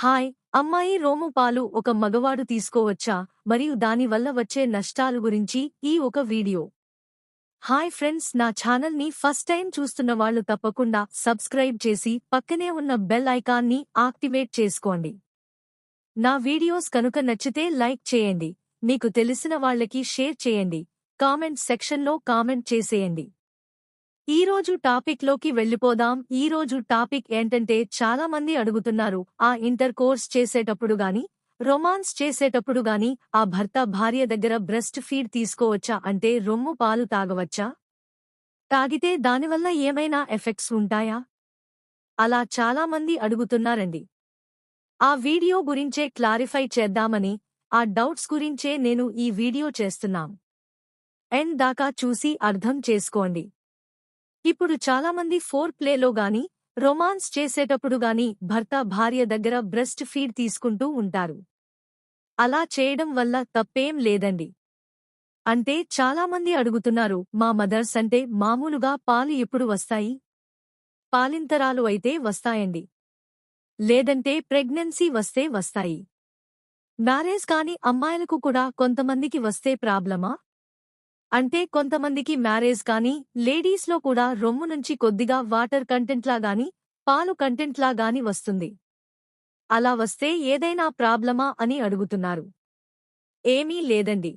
Hi అమ్మాయి Rome పాలు ఒక మగవాడు తీసుకోవచ్చా? మరియు దానివల్ల వచ్చే నష్టాల గురించి ఈ ఒక వీడియో. హాయ్ ఫ్రెండ్స్ నా ఛానల్ని ఫస్ట్ టైం చూస్తున్న వాళ్ళు తప్పకుండా సబ్స్క్రైబ్ చేసి పక్కనే ఉన్న బెల్ ఐకాన్ని యాక్టివేట్ చేసుకోండి. నా వీడియోస్ కనుక నచ్చితే లైక్ చేయండి. మీకు తెలిసిన వాళ్ళకి షేర్ చేయండి. కామెంట్ సెక్షన్లో కామెంట్ చేసేయండి. ఈ రోజు టాపిక్లోకి వెళ్ళిపోదాం. ఈ రోజు టాపిక్ ఏంటంటే చాలా మంది అడుగుతున్నారు ఆ ఇంటర్ కోర్స్ చేసేటప్పుడు గాని రొమాన్స్ చేసేటప్పుడు గాని ఆ భర్త భార్య దగ్గర బ్రెస్ట్ ఫీడ్ తీసుకోవచ్చా? అంటే రొమ్ము పాలు తాగవచ్చా? తాగితే దానివల్ల ఏమైనా ఎఫెక్ట్స్ ఉంటాయా? అలా చాలా మంది అడుగుతున్నారండి. ఆ వీడియో గురించే క్లారిఫై చేద్దామని ఆ డౌట్స్ గురించే నేను ఈ వీడియో చేస్తున్నాం. ఎండ్ దాకా చూసి అర్థం చేసుకోండి. ఇప్పుడు చాలామంది ఫోర్ ప్లేలో గాని రొమాన్స్ చేసేటప్పుడు గాని భర్త భార్య దగ్గర బ్రెస్ట్ ఫీడ్ తీసుకుంటూ ఉంటారు. అలా చేయడం వల్ల తప్పేం లేదండి. అంటే చాలామంది అడుగుతున్నారు మా మదర్స్ అంటే మామూలుగా పాలు ఎప్పుడు వస్తాయి? పాలింతరాలు అయితే వస్తాయండి. లేదంటే ప్రెగ్నెన్సీ వస్తే వస్తాయి. మ్యారేజ్ కాని అమ్మాయిలకు కూడా కొంతమందికి వస్తే ప్రాబ్లమా? అంటే కొంతమందికి మ్యారేజ్ కానీ లేడీస్లో కూడా రొమ్ము నుంచి కొద్దిగా వాటర్ కంటెంట్లాగాని పాలు కంటెంట్లాగాని వస్తుంది. అలా వస్తే ఏదైనా ప్రాబ్లమా అని అడుగుతున్నారు. ఏమీ లేదండి.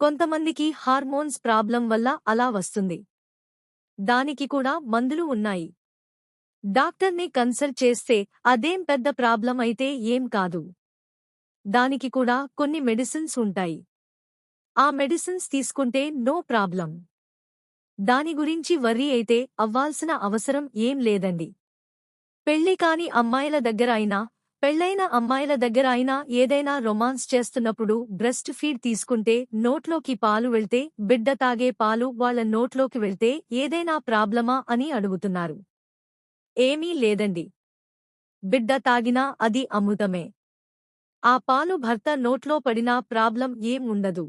కొంతమందికి హార్మోన్స్ ప్రాబ్లం వల్ల అలా వస్తుంది. దానికి కూడా మందులు ఉన్నాయి. డాక్టర్ని కన్సల్ట్ చేస్తే అదేం పెద్ద ప్రాబ్లం అయితే ఏం కాదు. దానికి కూడా కొన్ని మెడిసిన్స్ ఉంటాయి. ఆ మెడిసిన్స్ తీసుకుంటే నో ప్రాబ్లం. దాని గురించి వర్రీ అయితే అవ్వాల్సిన అవసరం ఏం లేదండి. పెళ్ళి కాని అమ్మాయిల దగ్గర అయినా పెళ్ళైన అమ్మాయిల దగ్గర అయినా ఏదైనా రొమాన్స్ చేస్తున్నప్పుడు బ్రెస్ట్ ఫీడ్ తీసుకుంటే నోట్లోకి పాలు వెళ్తే బిడ్డ తాగే పాలు వాళ్ళ నోట్లోకి వెళ్తే ఏదైనా ప్రాబ్లమా అని అడుగుతున్నారు. ఏమీ లేదండి. బిడ్డ తాగినా అది అమృతమే. ఆ పాలు భర్త నోట్లో పడినా ప్రాబ్లం ఏం ఉండదు.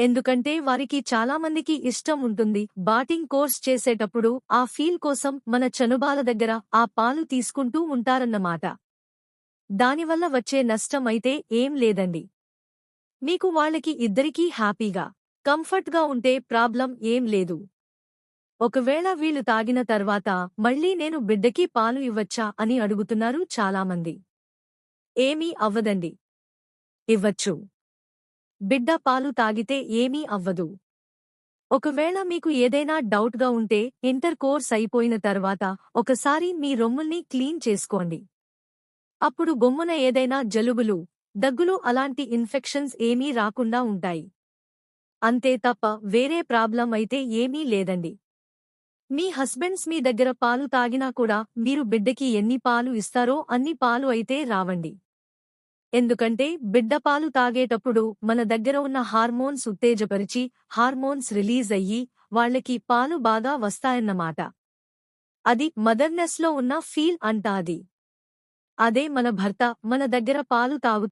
ఎందుకంటే వారికి చాలామందికి ఇష్టం ఉంటుంది. బాటింగ్ కోర్స్ చేసేటప్పుడు ఆ ఫీల్ కోసం మన చనుబాల దగ్గర ఆ పాలు తీసుకుంటూ ఉంటారన్నమాట. దానివల్ల వచ్చే నష్టం అయితే ఏం లేదండి. మీకు వాళ్ళకి ఇద్దరికీ హ్యాపీగా కంఫర్ట్గా ఉంటే ప్రాబ్లం ఏం లేదు. ఒకవేళ వీళ్ళు తాగిన తర్వాత మళ్ళీ నేను బిడ్డకి పాలు ఇవ్వచ్చా అని అడుగుతున్నారు చాలామంది. ఏమీ అవ్వదండి. ఇవ్వచ్చు. బిడ్డ పాలు తాగితే ఏమీ అవ్వదు. ఒకవేళ మీకు ఏదైనా డౌట్గా ఉంటే ఇంటర్ కోర్స్ అయిపోయిన తర్వాత ఒకసారి మీ రొమ్ముల్ని క్లీన్ చేసుకోండి. అప్పుడు గొమ్మున ఏదైనా జలుబులు దగ్గులు అలాంటి ఇన్ఫెక్షన్స్ ఏమీ రాకుండా ఉంటాయి. అంతే తప్ప వేరే ప్రాబ్లం అయితే ఏమీ లేదండి. మీ హస్బెండ్స్ మీ దగ్గర పాలు తాగినా కూడా మీరు బిడ్డకి ఎన్ని పాలు ఇస్తారో అన్ని పాలు అయితే రావండి. ఎందుకంటే బిడ్డ పాలు తాగేటప్పుడు మన దగ్గర ఉన్న హార్మోన్స్ ఉత్తేజపరిచి హార్మోన్స్ రిలీజ్ అయ్యి వాళ్ళకి పాలు బాగా వస్తాయన్నమాట. అది మదర్నెస్లో ఉన్న ఫీల్ అంటాది. అదే మన భర్త మన దగ్గర పాలు తాగు